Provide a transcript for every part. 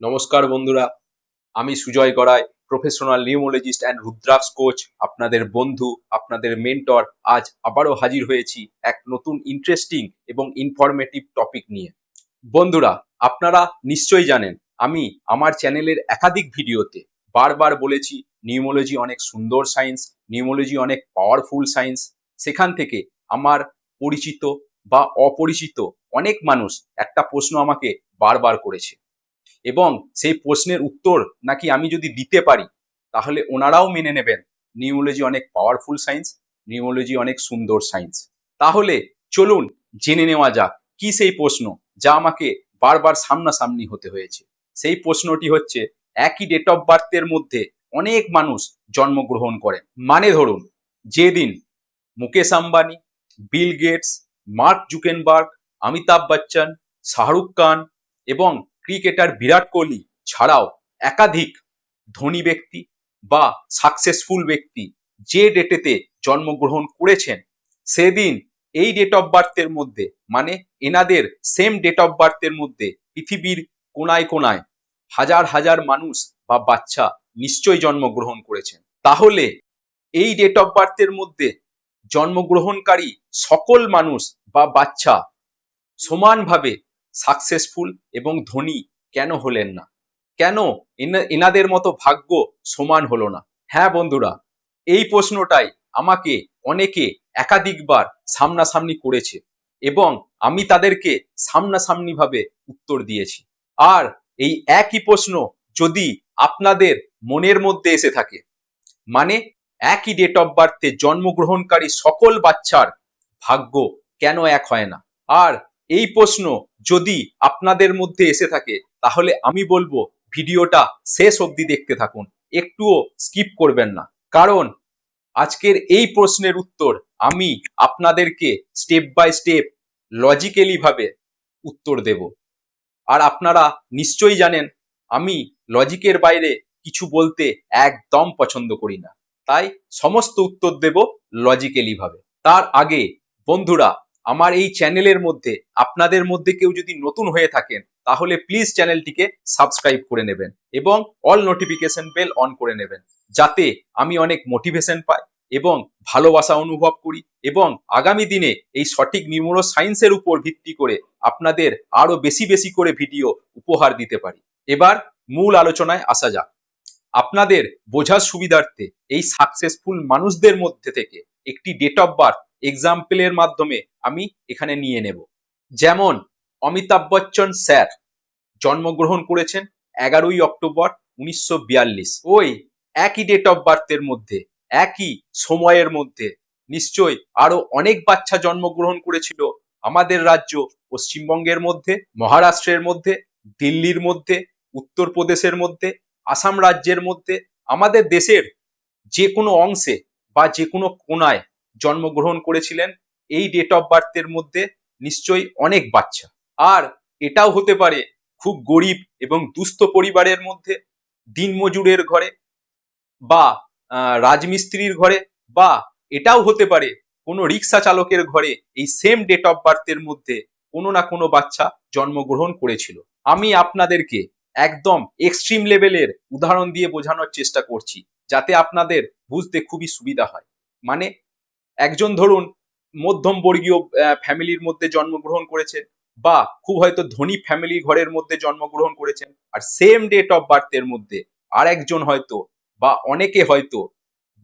নমস্কার বন্ধুরা, আমি Sujoy Garai professional numerologist and Rudraksha coach আপনাদের বন্ধু, আপনাদের মেন্টর আজ আবারও হাজির হয়েছি এক নতুন ইন্টারেস্টিং এবং ইনফরমেটিভ টপিক নিয়ে। বন্ধুরা, আপনারা নিশ্চয়ই জানেন, আমি আমার চ্যানেলের একাধিক ভিডিওতে বারবার বলেছি নিউমোলজি অনেক সুন্দর সায়েন্স নিউমোলজি অনেক পাওয়ারফুল সায়েন্স সেখান থেকে আমার পরিচিত বা অপরিচিত অনেক মানুষ একটা প্রশ্ন আমাকে বারবার করেছে। এবং সেই প্রশ্নের উত্তর নাকি আমি যদি দিতে পারি, তাহলে ওনারাও মেনে নেবেন। নিউমোলজি অনেক পাওয়ারফুল সায়েন্স নিউমোলজি অনেক সুন্দর সায়েন্স তাহলে চলুন জেনে নেওয়া যাক, কি সেই প্রশ্ন যা আমাকে বারবার সামনাসামনি হতে হয়েছে? সেই প্রশ্নটি হচ্ছে, একই ডেট অফ বার্থের মধ্যে অনেক মানুষ জন্মগ্রহণ করেন। মানে ধরুন, যেদিন Mukesh Ambani, Bill Gates, Mark Zuckerberg, Amitabh Bachchan, Shahrukh Khan এবং ক্রিকেটার বিরাট কোহলি ছাড়াও একাধিক ধনী ব্যক্তি বা সাকসেসফুল ব্যক্তি যে ডেটেতে জন্মগ্রহণ করেছেন, সেদিন এই ডেট অফ বার্থের মধ্যে মানে এনাদের সেম ডেট অফ বার্থের মধ্যে পৃথিবীর কোনায় কোনায় হাজার হাজার মানুষ বা বাচ্চা নিশ্চয়ই জন্মগ্রহণ করেছেন। তাহলে এই ডেট অফ বার্থের মধ্যে জন্মগ্রহণকারী সকল মানুষ বা বাচ্চা সমানভাবে সাকসেসফুল এবং ধনী কেন হলেন না? কেন এনা- এনাদের মতো ভাগ্য সমান হলো না? হ্যাঁ বন্ধুরা, এই প্রশ্নটাই আমাকে অনেকে একাধিকবার সামনাসামনি করেছে এবং আমি তাদেরকে সামনাসামনিভাবে উত্তর দিয়েছি। আর এই একই প্রশ্ন যদি আপনাদের মনের মধ্যে এসে থাকে মানে একই ডেট অফ বার্থে জন্মগ্রহণকারী সকল বাচ্চার ভাগ্য কেন এক হয় না? আর এই প্রশ্ন যদি আপনাদের মধ্যে এসে থাকে, তাহলে আমি বলব ভিডিওটা শেষ অবধি দেখতে থাকুন। একটুও স্কিপ করবেন না। কারণ আজকের এই প্রশ্নের উত্তর আমি আপনাদেরকে স্টেপ বাই স্টেপ লজিক্যালি ভাবে উত্তর দেব। আর আপনারা নিশ্চয়ই জানেন, আমি লজিকের বাইরে কিছু বলতে একদম পছন্দ করি না। তাই সমস্ত উত্তর দেব লজিক্যালি ভাবে। তার আগে বন্ধুরা আমার এই চ্যানেলের মধ্যে, আপনাদের মধ্যে কেউ যদি নতুন হয়ে থাকেন, তাহলে প্লিজ চ্যানেলটিকে সাবস্ক্রাইব করে নেবেন এবং অল নোটিফিকেশন বেল অন করে নেবেন। যাতে আমি অনেক মোটিভেশন পাই এবং ভালোবাসা অনুভব করি এবং আগামী দিনে এই সঠিক নিউমোরো সায়েন্সের উপর ভিত্তি করে আপনাদের আরও বেশি বেশি করে ভিডিও উপহার দিতে পারি। এবার মূল আলোচনায় আসা যাক। আপনাদের বোঝার সুবিধার্থে এই সাকসেসফুল মানুষদের মধ্যে থেকে একটি ডেট অফ বার্থ এক্সাম্পলের মাধ্যমে আমি এখানে নিয়ে নেব। যেমন, অমিতাভ বচ্চন স্যার জন্মগ্রহণ করেছেন এগারোই অক্টোবর উনিশশো বিয়াল্লিশ। ওই একই ডেট অফ বার্থের মধ্যে, একই সময়ের মধ্যে। নিশ্চয়ই আরও অনেক বাচ্চা জন্মগ্রহণ করেছিল আমাদের রাজ্য, পশ্চিমবঙ্গের মধ্যে, মহারাষ্ট্রের মধ্যে, দিল্লির মধ্যে, উত্তরপ্রদেশের মধ্যে, আসাম রাজ্যের মধ্যে, আমাদের দেশের যে কোনো অংশে বা যে কোনো কোনায় জন্মগ্রহণ করেছিলেন, এই ডেট অফ বার্থের মধ্যে নিশ্চয়ই অনেক বাচ্চা। আর এটাও হতে পারে খুব গরিব এবং দুস্থ পরিবারের মধ্যে, দিনমজুরের ঘরে বা রাজমিস্ত্রির ঘরে বা, এটাও হতে পারে কোনো রিক্সা চালকের ঘরে এই সেম ডেট অফ বার্থের মধ্যে কোনো না কোনো বাচ্চা জন্মগ্রহণ করেছিল। আমি আপনাদেরকে একদম এক্সট্রিম লেভেলের উদাহরণ দিয়ে বোঝানোর চেষ্টা করছি, যাতে আপনাদের বুঝতে খুবই সুবিধা হয়। মানে একজন ধরুন মধ্যম বর্গীয় ফ্যামিলির মধ্যে জন্মগ্রহণ করেছে বা খুব হয়তো ধনী ফ্যামিলি ঘরের মধ্যে জন্মগ্রহণ করেছেন আর সেম ডেট অফ বার্থের মধ্যে আর একজন হয়তো বা অনেকে হয়তো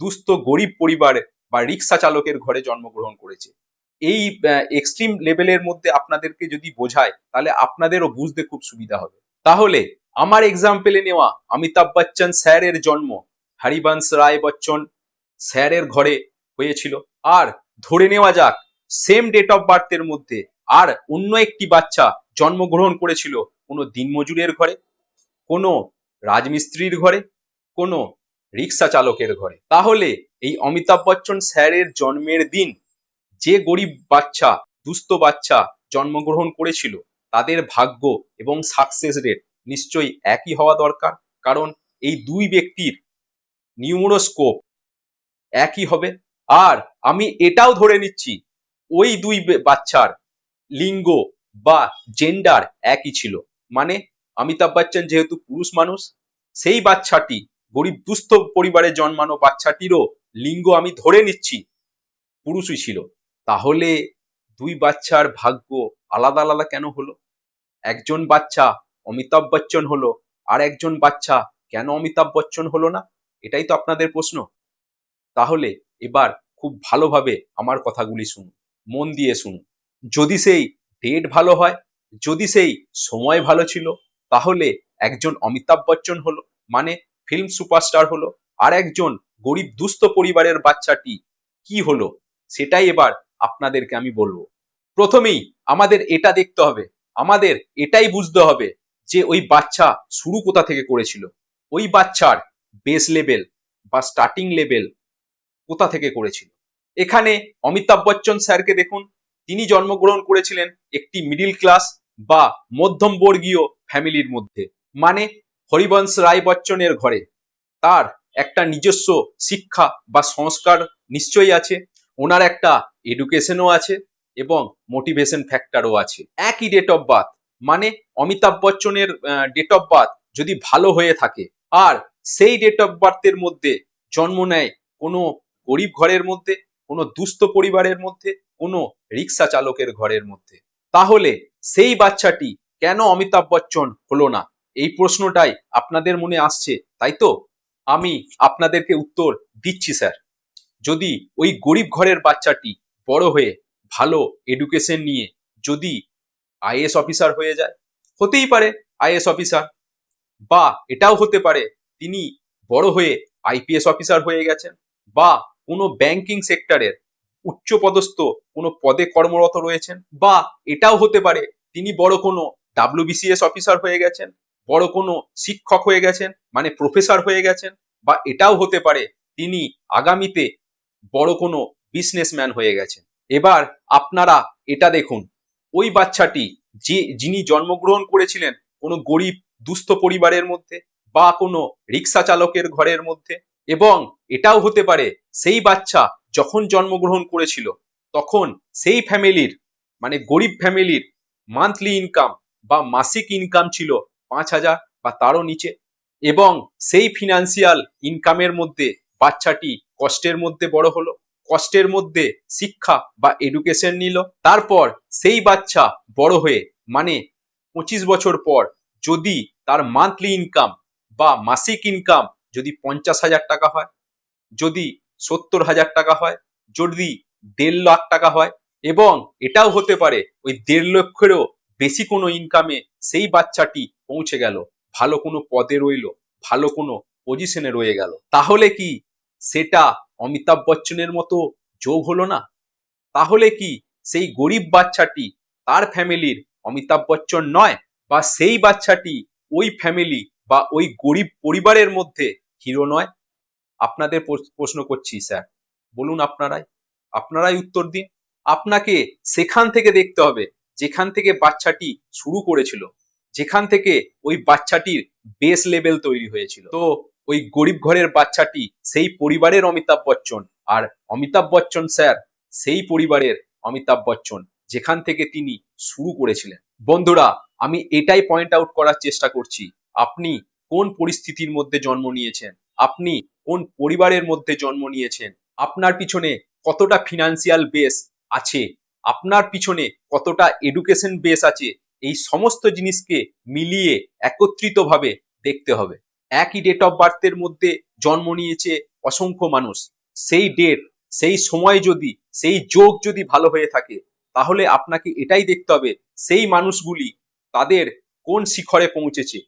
দুস্থ, গরিব পরিবার বা রিক্সা চালকের ঘরে জন্মগ্রহণ করেছে। এই এক্সট্রিম লেভেলের মধ্যে আপনাদেরকে যদি বোঝায় তাহলে আপনাদেরও বুঝতে খুব সুবিধা হবে। তাহলে আমার এক্সাম্পলে নেওয়া অমিতাভ বচ্চন স্যারের জন্ম, হরিবংশ রায় বচ্চন স্যারের ঘরে হয়েছিল। আর ধরে নেওয়া যাক সেম ডেট অফ বার্থের মধ্যে আর অন্য একটি বাচ্চা জন্মগ্রহণ করেছিল কোনো দিনমজুরের ঘরে, কোনো রাজমিস্ত্রির ঘরে, কোনো রিক্সা চালকের ঘরে। তাহলে এই অমিতাভ বচ্চন স্যারের জন্মের দিন যে গরিব বাচ্চা, দুস্থ বাচ্চা জন্মগ্রহণ করেছিল, তাদের ভাগ্য এবং সাকসেস রেট নিশ্চয়ই একই হওয়া দরকার। কারণ এই দুই ব্যক্তির নিউমোরোস্কোপ একই হবে। আর আমি এটাও ধরে নিচ্ছি, ওই দুই বাচ্চার লিঙ্গ বা জেন্ডার একই ছিল। মানে অমিতাভ বচ্চন যেহেতু পুরুষ মানুষ, সেই বাচ্চাটি, গরিব দুস্থ পরিবারে জন্মানো বাচ্চাটিরও লিঙ্গ আমি ধরে নিচ্ছি, পুরুষই ছিল। তাহলে দুই বাচ্চার ভাগ্য আলাদা আলাদা কেন হলো? একজন বাচ্চা অমিতাভ বচ্চন হলো, আর একজন বাচ্চা কেন অমিতাভ বচ্চন হলো না? এটাই তো আপনাদের প্রশ্ন। তাহলে এবার খুব ভালোভাবে আমার কথাগুলি শুনুন, মন দিয়ে শুনুন। যদি সেই ডেট ভালো হয়, যদি সেই সময় ভালো ছিল, তাহলে একজন অমিতাভ বচ্চন হলো মানে ফিল্ম সুপারস্টার হলো, আর একজন গরিব দুস্থ পরিবারের বাচ্চাটি কি হলো, সেটাই এবার আপনাদেরকে আমি বলব। প্রথমেই আমাদের এটা দেখতে হবে, আমাদের এটাই বুঝতে হবে যে ওই বাচ্চা শুরু কোথা থেকে করেছিল। ওই বাচ্চার বেস লেভেল বা স্টার্টিং লেভেল কোথা থেকে করেছিল? এখানে অমিতাভ বচ্চন স্যারকে দেখুন। তিনি জন্মগ্রহণ করেছিলেন একটি মিডিল ক্লাস বা মধ্যম বর্গীয় ফ্যামিলির মধ্যে মানে হরিবংশ রায় বচ্চনের ঘরে। তার একটা নিজস্ব শিক্ষা বা সংস্কার নিশ্চয়ই আছে। ওনার একটা এডুকেশনও আছে এবং মোটিভেশন ফ্যাক্টরও আছে। একই ডেট অফ বার্থ মানে অমিতাভ বচ্চনের ডেট অফ বার্থ যদি ভালো হয়ে থাকে, আর সেই ডেট অফ বার্থের মধ্যে জন্ম নেয় কোনো গরিব ঘরের মধ্যে, কোনো দুস্থ পরিবারের মধ্যে, কোনো রিক্সা চালকের ঘরের মধ্যে। তাহলে সেই বাচ্চাটি কেন অমিতাভ বচ্চন হলো না? এই প্রশ্নটাই আপনাদের মনে আসছে, তাই তো? আমি আপনাদেরকে উত্তর দিচ্ছি, স্যার। যদি ওই গরিব ঘরের বাচ্চাটি বড় হয়ে ভালো এডুকেশন নিয়ে যদি আইএস অফিসার হয়ে যায়, হতেই পারে আইএস অফিসার। বা এটাও হতে পারে, তিনি বড় হয়ে আইপিএস অফিসার হয়ে গেছেন, বা কোনো ব্যাংকিং সেক্টরের উচ্চপদস্থ কোনো পদে কর্মরত রয়েছেন বা এটাও হতে পারে তিনি বড় কোনো ডাব্লিউবিসিএস অফিসার হয়ে গেছেন, বড় কোনো শিক্ষক হয়ে গেছেন মানে প্রফেসর হয়ে গেছেন বা এটাও হতে পারে তিনি আগামীতে বড় কোনো বিজনেসম্যান হয়ে গেছেন। এবার আপনারা এটা দেখুন, ওই বাচ্চাটি যে, যিনি জন্মগ্রহণ করেছিলেন কোনো গরিব দুস্থ পরিবারের মধ্যে বা কোনো রিক্সা চালকের ঘরের মধ্যে এবং এটাও হতে পারে সেই বাচ্চা যখন জন্মগ্রহণ করেছিল, তখন সেই ফ্যামিলির মানে গরিব ফ্যামিলির মান্থলি ইনকাম বা মাসিক ইনকাম ছিল পাঁচ হাজার বা তারও নিচে এবং সেই ফিনান্সিয়াল ইনকামের মধ্যে বাচ্চাটি কষ্টের মধ্যে বড় হলো, কষ্টের মধ্যে শিক্ষা বা এডুকেশন নিল। তারপর সেই বাচ্চা বড় হয়ে মানে পঁচিশ বছর পর যদি তার মান্থলি ইনকাম বা মাসিক ইনকাম যদি পঞ্চাশ হাজার টাকা হয়, যদি সত্তর হাজার টাকা হয়, যদি দেড় লাখ টাকা হয় এবং এটাও হতে পারে ওই দেড় লক্ষেরও বেশি কোনো ইনকামে সেই বাচ্চাটি পৌঁছে গেল, ভালো কোনো পদে রইল, ভালো কোনো পজিশনে রয়ে গেল। তাহলে কি সেটা অমিতাভ বচ্চনের মতো যোগ হলো না? তাহলে কি সেই গরিব বাচ্চাটি তার ফ্যামিলির অমিতাভ বচ্চন নয়? বা সেই বাচ্চাটি ওই ফ্যামিলি বা ওই গরিব পরিবারের মধ্যে হিরো নয়। আপনাদের প্রশ্ন করছি, স্যার। বলুন আপনারাই। আপনারাই উত্তর দিন। আপনাকে সেখান থেকে দেখতে হবে, যেখান থেকে বাচ্চাটি শুরু করেছিল, যেখান থেকে ওই বাচ্চাটির বেস লেভেল তৈরি হয়েছিল। তো ওই গরিব ঘরের বাচ্চাটি সেই পরিবারের অমিতাভ বচ্চন। আর অমিতাভ বচ্চন, স্যার, সেই পরিবারের অমিতাভ বচ্চন, যেখান থেকে তিনি শুরু করেছিলেন। বন্ধুরা, আমি এটাই পয়েন্ট আউট করার চেষ্টা করছি। আপনি কোন পরিস্থিতির মধ্যে জন্ম নিয়েছেন? আপনি কোন পরিবারের মধ্যে জন্ম নিয়েছেন? আপনার পিছনে কতটা ফিনান্সিয়াল বেস আছে? আপনার পিছনে কতটা এডুকেশন বেস আছে? এই সমস্ত জিনিসকে মিলিয়ে একত্রিতভাবে দেখতে হবে। একই ডেট অফ বার্থের মধ্যে জন্ম নিয়েছে অসংখ্য মানুষ। সেই ডেট সেই সময় যদি, সেই যোগ যদি ভালো হয়ে থাকে, তাহলে আপনাকে এটাই দেখতে হবে, সেই মানুষগুলি তাদের কোন শিখরে পৌঁছেছে?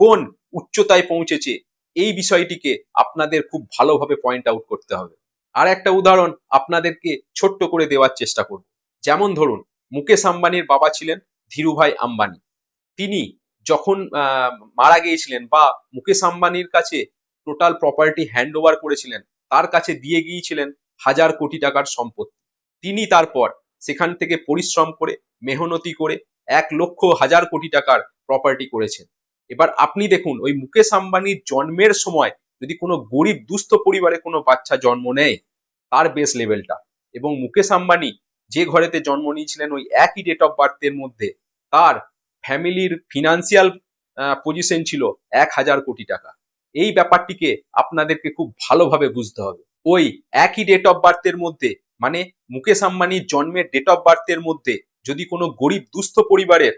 কোন উচ্চতায় পৌঁছেছে, এই বিষয়টিকে আপনাদের খুব ভালোভাবে পয়েন্ট আউট করতে হবে। আর একটা উদাহরণ আপনাদেরকে ছোট্ট করে দেওয়ার চেষ্টা করব। যেমন ধরুন, মুকেশ আম্বানির বাবা ছিলেন ধীরুভাই আম্বানি। তিনি যখন মারা গিয়েছিলেন বা মুকেশ আম্বানির কাছে টোটাল প্রপার্টি হ্যান্ড ওভার করেছিলেন, তার কাছে দিয়ে গিয়েছিলেন হাজার কোটি টাকার সম্পত্তি। তিনি তারপর সেখান থেকে পরিশ্রম করে, মেহনতি করে এক লক্ষ হাজার কোটি টাকার প্রপার্টি করেছেন। এবার আপনি দেখুন, ওই মুকেশ আম্বানির জন্মের সময় যদি কোনো গরিব, দুস্থ পরিবারে কোনো বাচ্চা জন্ম নেয়, তার বেস লেভেলটা এবং মুকেশ আম্বানি যে ঘরেতে জন্ম নিয়েছিলেন ওই একই ডেট অফ বার্থের মধ্যে, তার ফ্যামিলির ফিনান্সিয়াল পজিশন ছিল এক হাজার কোটি টাকা। এই ব্যাপারটিকে আপনাদেরকে খুব ভালোভাবে বুঝতে হবে। ওই একই ডেট অফ বার্থের মধ্যে মানে মুকেশ আম্বানির জন্মের ডেট অফ বার্থের মধ্যে যদি কোনো গরিব, দুস্থ পরিবারের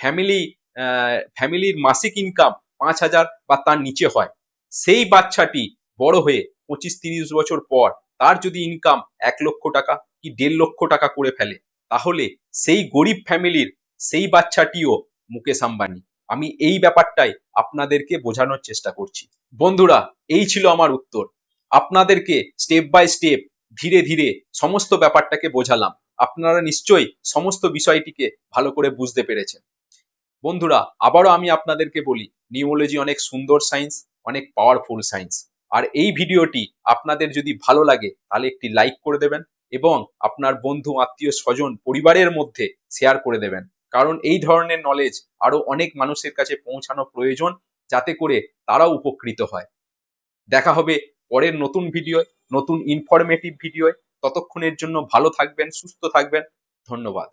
ফ্যামিলি ফ্যামিলির মাসিক ইনকাম পাঁচ হাজার বা তার নিচে হয়। সেই বাচ্চাটি বড় হয়ে পঁচিশ তিরিশ বছর পর তার যদি ইনকাম এক লক্ষ টাকা কি দেড় লক্ষ টাকা করে ফেলে, তাহলে সেই গরিব ফ্যামিলির সেই বাচ্চাটিও মুকেশ আম্বানি। আমি এই ব্যাপারটাই আপনাদেরকে বোঝানোর চেষ্টা করছি। বন্ধুরা, এই ছিল আমার উত্তর। আপনাদেরকে স্টেপ বাই স্টেপ ধীরে ধীরে সমস্ত ব্যাপারটাকে বোঝালাম। আপনারা নিশ্চয়ই সমস্ত বিষয়টিকে ভালো করে বুঝতে পেরেছেন। বন্ধুরা, আবারও আমি আপনাদেরকে বলি, নিউমোলজি অনেক সুন্দর সায়েন্স, অনেক পাওয়ারফুল সায়েন্স। আর এই ভিডিওটি আপনাদের যদি ভালো লাগে, তাহলে একটি লাইক করে দেবেন এবং আপনার বন্ধু, আত্মীয়, স্বজন, পরিবারের মধ্যে শেয়ার করে দেবেন। কারণ এই ধরনের নলেজ আরও অনেক মানুষের কাছে পৌঁছানো প্রয়োজন, যাতে করে তারাও উপকৃত হয়। দেখা হবে পরের নতুন ভিডিও নতুন ইনফরমেটিভ ভিডিও ততক্ষণের জন্য ভালো থাকবেন, সুস্থ থাকবেন। ধন্যবাদ।